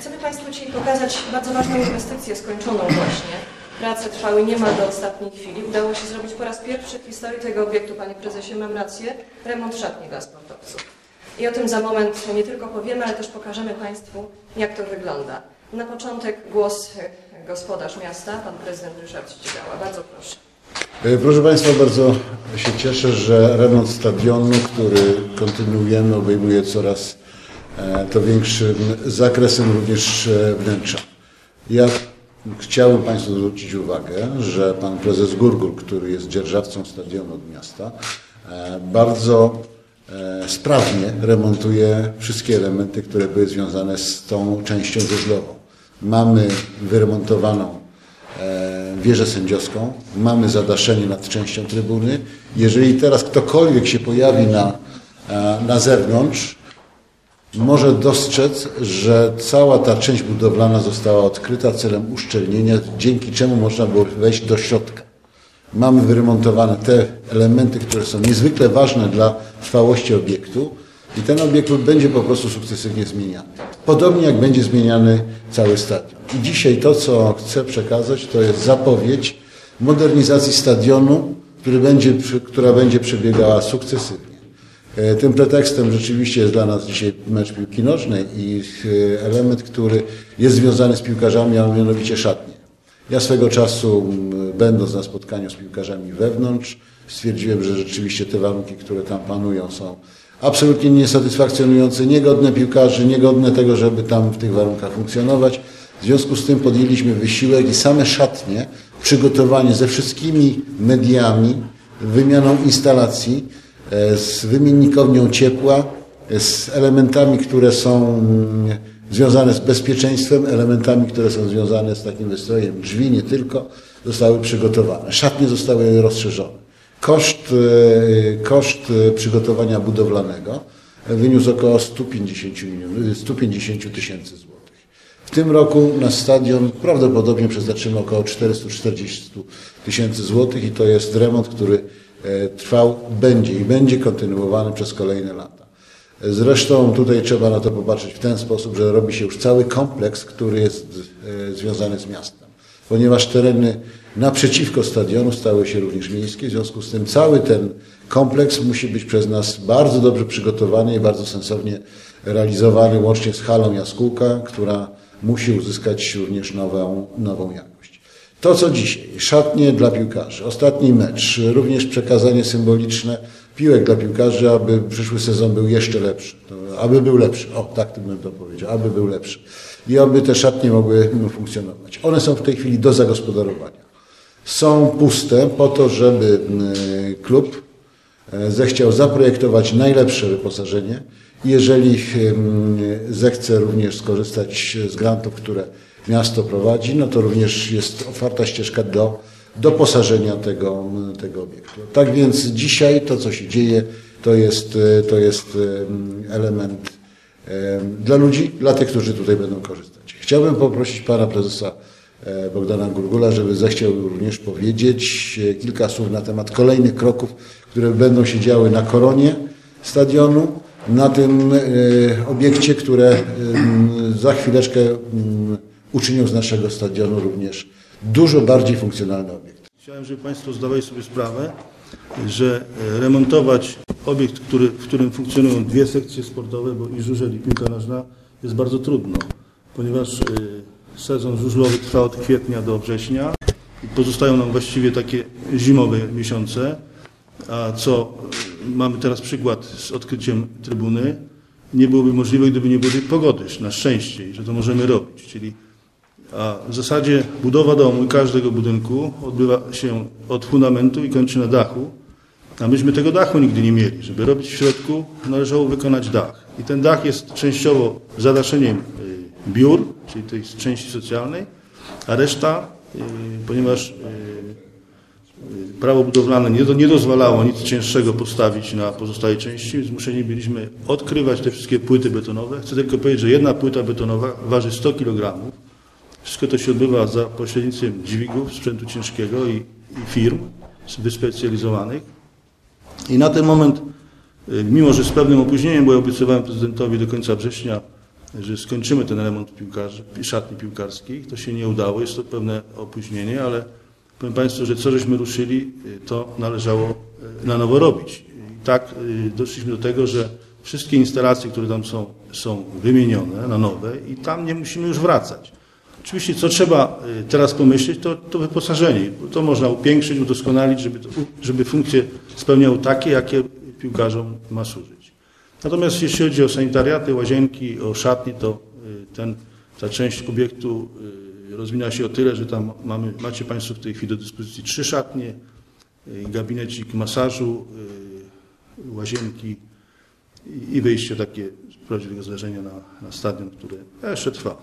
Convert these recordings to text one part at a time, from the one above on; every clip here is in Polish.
Chcemy Państwu dzisiaj pokazać bardzo ważną inwestycję skończoną właśnie. Prace trwały niemal do ostatniej chwili. Udało się zrobić po raz pierwszy w historii tego obiektu, Panie Prezesie, mam rację, remont szatni dla sportowców. I o tym za moment nie tylko powiemy, ale też pokażemy Państwu, jak to wygląda. Na początek głos e, gospodarz miasta, Pan Prezydent Ryszard Ścigała. Bardzo proszę. E, Proszę Państwa, bardzo się cieszę, że remont stadionu, który kontynuujemy, obejmuje coraz e, to większym zakresem również e, wnętrza. Ja chciałbym Państwu zwrócić uwagę, że Pan Prezes Gurgul, który jest dzierżawcą stadionu od miasta, e, bardzo e, sprawnie remontuje wszystkie elementy, które były związane z tą częścią żużlową. Mamy wyremontowaną e, wieżę sędziowską, mamy zadaszenie nad częścią trybuny. Jeżeli teraz ktokolwiek się pojawi na, e, na zewnątrz, może dostrzec, że cała ta część budowlana została odkryta celem uszczelnienia, dzięki czemu można było wejść do środka. Mamy wyremontowane te elementy, które są niezwykle ważne dla trwałości obiektu i ten obiekt będzie po prostu sukcesywnie zmieniany. Podobnie jak będzie zmieniany cały stadion. I dzisiaj to, co chcę przekazać, to jest zapowiedź modernizacji stadionu, który będzie, która będzie przebiegała sukcesywnie. E, Tym pretekstem rzeczywiście jest dla nas dzisiaj mecz piłki nożnej i e, element, który jest związany z piłkarzami, a mianowicie szatnie. Ja swego czasu, będąc na spotkaniu z piłkarzami wewnątrz, stwierdziłem, że rzeczywiście te warunki, które tam panują, są absolutnie niesatysfakcjonujące, niegodne piłkarzy, niegodne tego, żeby tam w tych warunkach funkcjonować. W związku z tym podjęliśmy wysiłek i same szatnie, przygotowanie ze wszystkimi mediami, wymianą instalacji, z wymiennikownią ciepła, e, z elementami, które są mm, związane z bezpieczeństwem, elementami, które są związane z takim wystrojem drzwi, nie tylko, zostały przygotowane. Szatnie zostały rozszerzone. Koszt, e, koszt e, przygotowania budowlanego wyniósł około 150 milionów, 150 tysięcy złotych. W tym roku na stadion prawdopodobnie przeznaczymy około 440 tysięcy złotych i to jest remont, który e, trwał, będzie i będzie kontynuowany przez kolejne lata. Zresztą tutaj trzeba na to popatrzeć w ten sposób, że robi się już cały kompleks, który jest e, związany z miastem. Ponieważ tereny naprzeciwko stadionu stały się również miejskie, w związku z tym cały ten kompleks musi być przez nas bardzo dobrze przygotowany i bardzo sensownie realizowany łącznie z halą Jaskółka, która musi uzyskać również nową, nową jakość. To co dzisiaj, szatnie dla piłkarzy, ostatni mecz, również przekazanie symboliczne piłek dla piłkarzy, aby przyszły sezon był jeszcze lepszy. To, aby był lepszy, o tak bym to powiedział, aby był lepszy. I aby te szatnie mogły no, funkcjonować. One są w tej chwili do zagospodarowania. Są puste po to, żeby y, klub e, zechciał zaprojektować najlepsze wyposażenie. Jeżeli zechce również skorzystać z grantów, które miasto prowadzi, no to również jest otwarta ścieżka do doposażenia tego, tego obiektu. Tak więc dzisiaj to, co się dzieje, to jest, to jest em, element em, dla ludzi, dla tych, którzy tutaj będą korzystać. Chciałbym poprosić pana prezesa e, Bogdana Gurgula, żeby zechciał również powiedzieć e, kilka słów na temat kolejnych kroków, które będą się działy na koronie stadionu, na tym e, obiekcie, które em, za chwileczkę uczynią z naszego stadionu również dużo bardziej funkcjonalny obiekt. Chciałem, żeby Państwo zdawali sobie sprawę, że e, remontować obiekt, który, w którym funkcjonują dwie sekcje sportowe, bo i żużel i piłka nożna, jest bardzo trudno, ponieważ e, sezon żużlowy trwa od kwietnia do września i pozostają nam właściwie takie zimowe miesiące, a co e, mamy teraz przykład z odkryciem trybuny, nie byłoby możliwe, gdyby nie było tej pogody, na szczęście, że to możemy robić, czyli a w zasadzie budowa domu i każdego budynku odbywa się od fundamentu i kończy na dachu. A myśmy tego dachu nigdy nie mieli. Żeby robić w środku, należało wykonać dach. I ten dach jest częściowo zadaszeniem y, biur, czyli tej części socjalnej, a reszta, y, ponieważ y, prawo budowlane nie, nie dozwalało nic cięższego postawić na pozostałej części, zmuszeni byliśmy odkrywać te wszystkie płyty betonowe. Chcę tylko powiedzieć, że jedna płyta betonowa waży 100 kg. Wszystko to się odbywa za pośrednictwem dźwigów, sprzętu ciężkiego i, i firm wyspecjalizowanych. I na ten moment, y, mimo że z pewnym opóźnieniem, bo ja obiecywałem prezydentowi do końca września że skończymy ten remont piłkarzy, szatni piłkarskich. To się nie udało, jest to pewne opóźnienie, ale powiem Państwu, że co żeśmy ruszyli, y, to należało y, na nowo robić. I tak y, doszliśmy do tego, że wszystkie instalacje, które tam są, są wymienione na nowe i tam nie musimy już wracać. Oczywiście, co trzeba teraz pomyśleć, to, to wyposażenie. To można upiększyć, udoskonalić, żeby, to, żeby funkcje spełniały takie, jakie piłkarzom ma służyć. Natomiast jeśli chodzi o sanitariaty, łazienki, o szatnie, to ten, ta część obiektu rozwina się o tyle, że tam mamy, macie Państwo w tej chwili do dyspozycji trzy szatnie, y, gabinecik masażu, y, łazienki i- i wyjście takie z prawdziwego zdarzenia na, na stadion, które jeszcze trwa.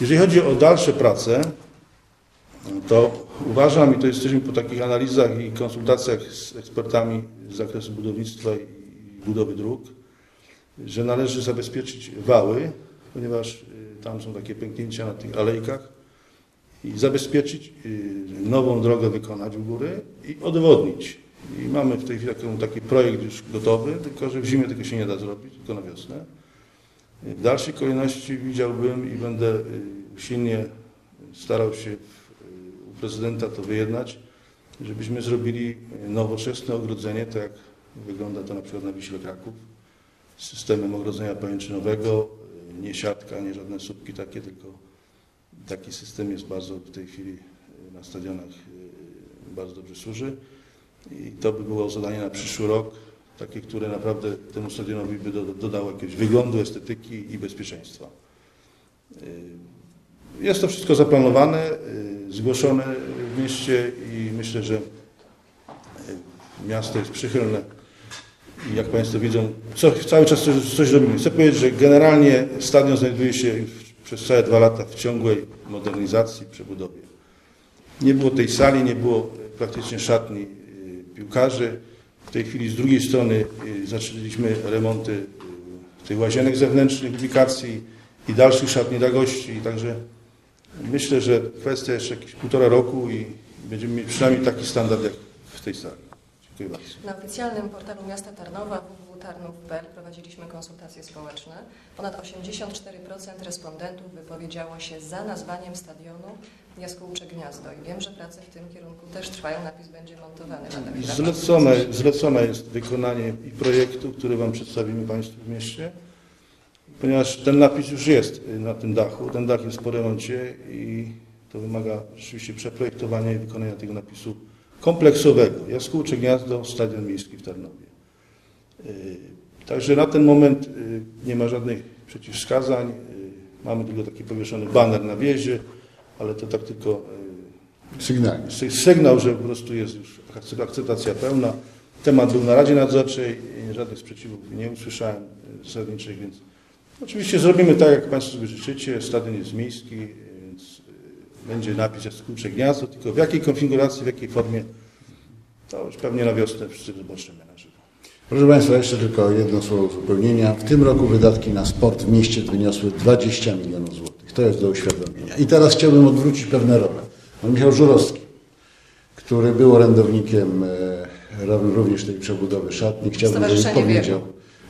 Jeżeli chodzi o dalsze prace, to uważam, i to jesteśmy po takich analizach i konsultacjach z ekspertami z zakresu budownictwa i budowy dróg, że należy zabezpieczyć wały, ponieważ y, tam są takie pęknięcia na tych alejkach i zabezpieczyć, y, nową drogę wykonać u góry i odwodnić. I mamy w tej chwili taki, projekt już gotowy, tylko że w zimie tego się nie da zrobić, tylko na wiosnę. W dalszej kolejności widziałbym i będę y, silnie starał się y, u prezydenta to wyjednać, żebyśmy zrobili nowoczesne ogrodzenie, tak jak wygląda to na przykład na Wiśle Kraków, z systemem ogrodzenia pajęczynowego, y, nie siatka, nie żadne słupki takie, tylko taki system jest bardzo w tej chwili y, na stadionach y, bardzo dobrze służy i to by było zadanie na przyszły rok, takie, które naprawdę temu stadionowi by do- dodało jakiegoś wyglądu, estetyki i bezpieczeństwa. Y, Jest to wszystko zaplanowane, y, zgłoszone w mieście i myślę, że y, miasto jest przychylne i jak Państwo widzą, co, cały czas coś, coś robimy. Chcę powiedzieć, że generalnie stadion znajduje się już przez całe dwa lata w ciągłej modernizacji, przebudowie. Nie było tej sali, nie było praktycznie szatni y, piłkarzy. W tej chwili z drugiej strony y, zaczęliśmy remonty y, tych łazienek zewnętrznych, ubikacji i dalszych szatni dla gości. Także myślę, że kwestia jeszcze jakieś półtora roku i będziemy mieć przynajmniej taki standard jak w tej sali. Dziękuję bardzo. Na oficjalnym portalu miasta Tarnowa www.tarnów.pl prowadziliśmy konsultacje społeczne. Ponad 84% respondentów wypowiedziało się za nazwaniem stadionu Jaskółcze Gniazdo i wiem, że prace w tym kierunku też trwają. Napis będzie montowany Zlecone, zlecone jest wykonanie i projektu, który Wam przedstawimy Państwu w mieście, ponieważ ten napis już jest na tym dachu. Ten dach jest po remoncie i to wymaga rzeczywiście przeprojektowania i wykonania tego napisu kompleksowego. Jaskółcze Gniazdo, Stadion Miejski w Tarnowie. Y, Także na ten moment y, nie ma żadnych przeciwwskazań. Y, Mamy tylko taki powieszony baner na wiezie, ale to tak tylko y, Sygnalnie. sy- sygnał, że po prostu jest już akce- akceptacja pełna. Temat był na Radzie Nadzorczej i żadnych sprzeciwów nie usłyszałem zasadniczych, więc oczywiście zrobimy tak, jak Państwo sobie życzycie. Stadion jest miejski, więc będzie napis Jaskółcze Gniazdo, tylko w jakiej konfiguracji, w jakiej formie, to już pewnie na wiosnę wszyscy zobaczymy na żywo. Proszę Państwa, jeszcze tylko jedno słowo uzupełnienia. W tym roku wydatki na sport w mieście wyniosły 20 milionów złotych. To jest do uświadomienia. I teraz chciałbym odwrócić pewne role. Pan Michał Żurowski, który był orędownikiem e, również tej przebudowy szatni, chciałbym, żeby powiedział,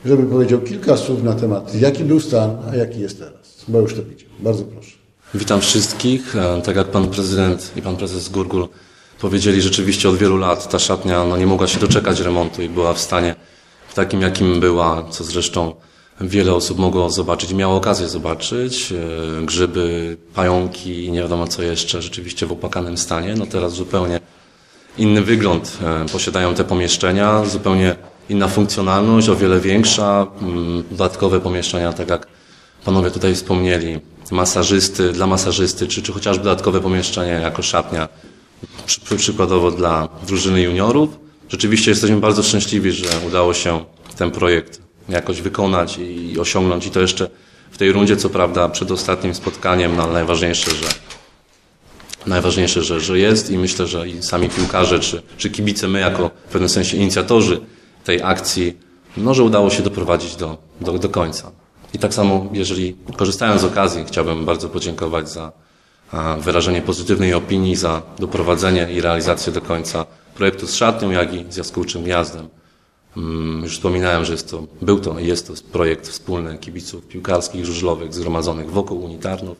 żeby powiedział kilka słów na temat, jaki był stan, a jaki jest teraz. Bo już to widział. Bardzo proszę. Witam wszystkich. E, Tak jak pan prezydent i pan prezes Gurgul powiedzieli, rzeczywiście od wielu lat ta szatnia no, nie mogła się doczekać remontu i była w stanie w takim, jakim była, co zresztą wiele osób mogło zobaczyć miało okazję zobaczyć. E, Grzyby, pająki i nie wiadomo co jeszcze, rzeczywiście w opłakanym stanie. No teraz zupełnie inny wygląd e, posiadają te pomieszczenia, zupełnie inna funkcjonalność, o wiele większa, mm, dodatkowe pomieszczenia, tak jak panowie tutaj wspomnieli, masażysty, dla masażysty, czy, czy chociażby dodatkowe pomieszczenie jako szatnia, przy, przy, przykładowo dla drużyny juniorów. Rzeczywiście jesteśmy bardzo szczęśliwi, że udało się ten projekt jakoś wykonać i osiągnąć i to jeszcze w tej rundzie, co prawda przed ostatnim spotkaniem, no ale najważniejsze, że najważniejsze, że, że jest i myślę, że i sami piłkarze, czy, czy kibice, my jako w pewnym sensie inicjatorzy tej akcji, no, że udało się doprowadzić do, do, do końca. I tak samo, jeżeli korzystając z okazji, chciałbym bardzo podziękować za wyrażenie pozytywnej opinii, za doprowadzenie i realizację do końca projektu z szatnią, jak i z jaskółczym gniazdem. Mm, Już wspominałem, że jest to, był to i jest to projekt wspólny kibiców piłkarskich żużlowych zgromadzonych wokół unitarnów.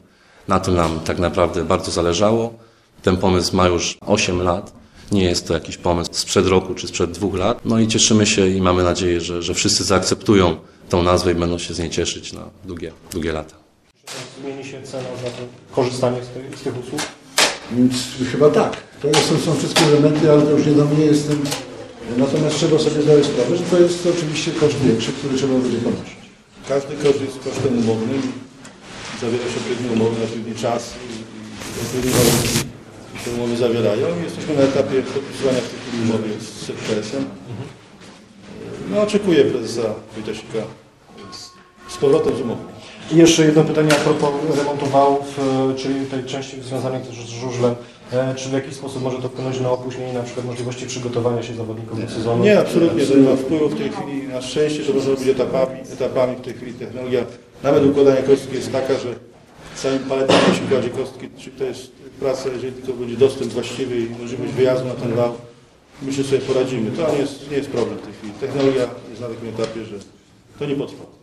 Na tym nam tak naprawdę bardzo zależało. Ten pomysł ma już 8 lat. Nie jest to jakiś pomysł sprzed roku czy sprzed dwóch lat. No i cieszymy się i mamy nadzieję, że, że wszyscy zaakceptują tą nazwę i będą się z niej cieszyć na długie, długie lata. Zmieni się cena za to korzystanie z, tej, z tych usług? Więc chyba tak. To są, są wszystkie elementy, ale to już nie do mnie jestem. Natomiast trzeba sobie zdawać sprawę, że to jest oczywiście koszt większy, który trzeba będzie ponosić. Każdy koszt jest kosztem umownym. Zawiera się odpowiednie umowy na odpowiedni czas i odpowiednie warunki się umowy zawierają. Jesteśmy na etapie podpisywania w tej chwili umowy z ZPS-em. No, oczekuję prezesa Wojtasika z- z powrotem z umową. Jeszcze jedno pytanie a propos remontu wałów, e, czyli tej części związanej też z żużlem. E, Czy w jakiś sposób może to wpłynąć na opóźnienie na przykład możliwości przygotowania się zawodników do sezonu? Nie, absolutnie. To nie ma wpływu w tej chwili. Na szczęście to można robić etapami. etapami. W tej chwili technologia, nawet układania kostki jest taka, że całym paletem się kładzie kostki. Czy to jest praca, jeżeli tylko będzie dostęp właściwy i możliwość wyjazdu na ten wał, myślę, że sobie poradzimy. To nie jest, nie jest problem w tej chwili. Technologia jest na takim etapie, że to nie potrwa.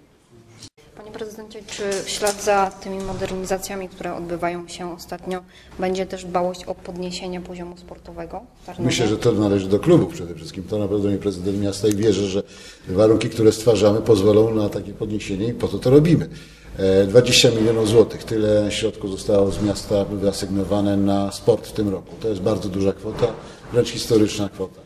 Czy w ślad za tymi modernizacjami, które odbywają się ostatnio, będzie też dbałość o podniesienie poziomu sportowego? w Tarnowie? Myślę, że to należy do klubu przede wszystkim. To na pewno nie prezydent miasta i wierzę, że warunki, które stwarzamy, pozwolą na takie podniesienie i po to to robimy. E, 20 milionów złotych, tyle środków zostało z miasta wyasygnowane na sport w tym roku. To jest bardzo duża kwota, wręcz historyczna kwota.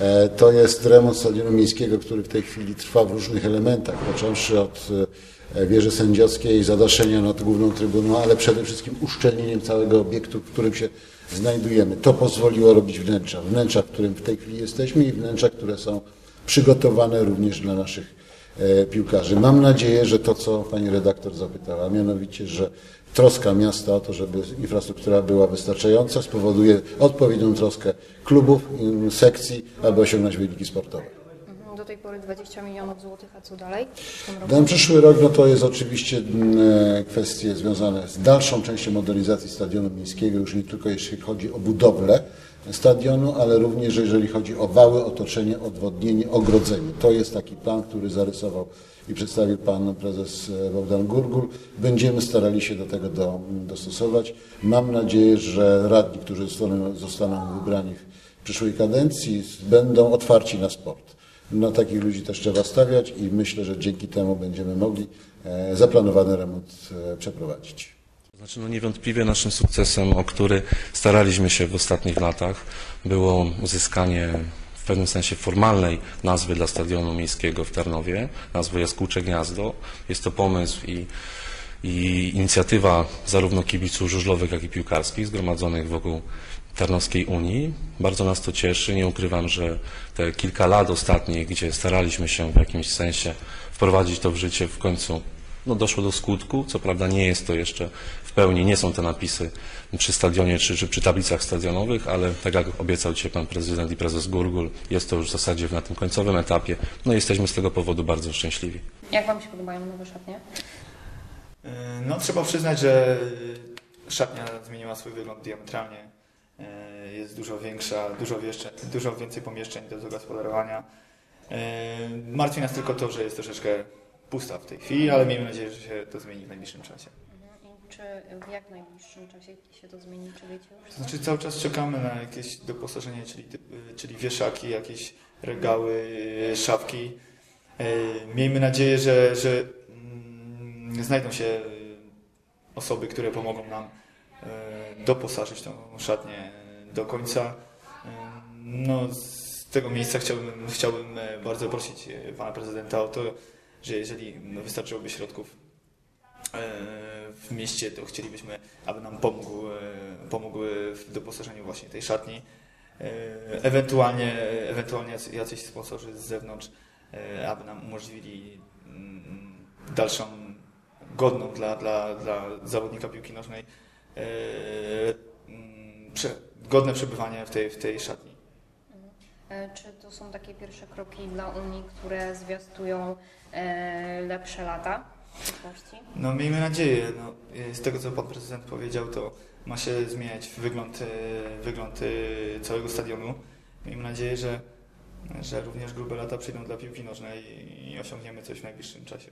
E, To jest remont stadionu miejskiego, który w tej chwili trwa w różnych elementach, począwszy od e, wieży sędziowskiej, zadaszenia nad główną trybuną, ale przede wszystkim uszczelnieniem całego obiektu, w którym się znajdujemy. To pozwoliło robić wnętrza. Wnętrza, w którym w tej chwili jesteśmy i wnętrza, które są przygotowane również dla naszych e, piłkarzy. Mam nadzieję, że to, co pani redaktor zapytała, mianowicie, że troska miasta o to, żeby infrastruktura była wystarczająca, spowoduje odpowiednią troskę klubów, sekcji, aby osiągnąć wyniki sportowe. Tej pory 20 milionów złotych, a co dalej? Na przyszły rok no to jest oczywiście mm, e, kwestie związane z dalszą częścią modernizacji stadionu miejskiego, już nie tylko jeśli chodzi o budowlę stadionu, ale również jeżeli chodzi o wały, otoczenie, odwodnienie, ogrodzenie. To jest taki plan, który zarysował i przedstawił pan prezes e, Bogdan Gurgul. Będziemy starali się do tego do, dostosować. Mam nadzieję, że radni, którzy zostaną, zostaną wybrani w przyszłej kadencji, będą otwarci na sport. Na takich ludzi też trzeba stawiać i myślę, że dzięki temu będziemy mogli e, zaplanowany remont e, przeprowadzić. Znaczy, no niewątpliwie naszym sukcesem, o który staraliśmy się w ostatnich latach, było uzyskanie w pewnym sensie formalnej nazwy dla stadionu miejskiego w Tarnowie, nazwy Jaskółcze Gniazdo. Jest to pomysł i, i inicjatywa zarówno kibiców żużlowych, jak i piłkarskich zgromadzonych wokół Tarnowskiej Unii. Bardzo nas to cieszy. Nie ukrywam, że te kilka lat ostatnich, gdzie staraliśmy się w jakimś sensie wprowadzić to w życie, w końcu no, doszło do skutku. Co prawda nie jest to jeszcze w pełni, nie są te napisy przy stadionie czy, czy przy tablicach stadionowych, ale tak jak obiecał dzisiaj pan prezydent i prezes Gurgul, jest to już w zasadzie na tym końcowym etapie. No i jesteśmy z tego powodu bardzo szczęśliwi. Jak Wam się podobają nowe szatnie? E, No trzeba przyznać, że szatnia zmieniła swój wygląd diametralnie. Jest dużo większa, dużo, dużo więcej pomieszczeń do zagospodarowania. E, Martwi nas tylko to, że jest troszeczkę pusta w tej chwili, ale miejmy nadzieję, że się to zmieni w najbliższym czasie. Mhm. Czy w jak najbliższym czasie się to zmieni? Czy wiecie już? To znaczy cały czas czekamy na jakieś doposażenie, czyli, czyli wieszaki, jakieś regały, szafki. E, Miejmy nadzieję, że, że mm, znajdą się osoby, które pomogą nam e, doposażyć tą szatnię do końca. No, z tego miejsca chciałbym, chciałbym e, bardzo prosić e, pana prezydenta o to, że jeżeli wystarczyłoby środków e, w mieście, to chcielibyśmy, aby nam pomógł, pomógł w doposażeniu właśnie tej szatni. Ewentualnie, ewentualnie jacy- jacyś sponsorzy z zewnątrz, aby nam umożliwili mm, dalszą, godną dla, dla, dla zawodnika piłki nożnej prze, godne przebywanie w tej, w tej szatni. E, Czy to są takie pierwsze kroki dla Unii, które zwiastują e, lepsze lata? No miejmy nadzieję. No, e, z tego co pan prezydent powiedział, to ma się zmieniać wygląd, wygląd całego stadionu. Miejmy nadzieję, że że również grube lata przyjdą dla piłki nożnej i osiągniemy coś w najbliższym czasie.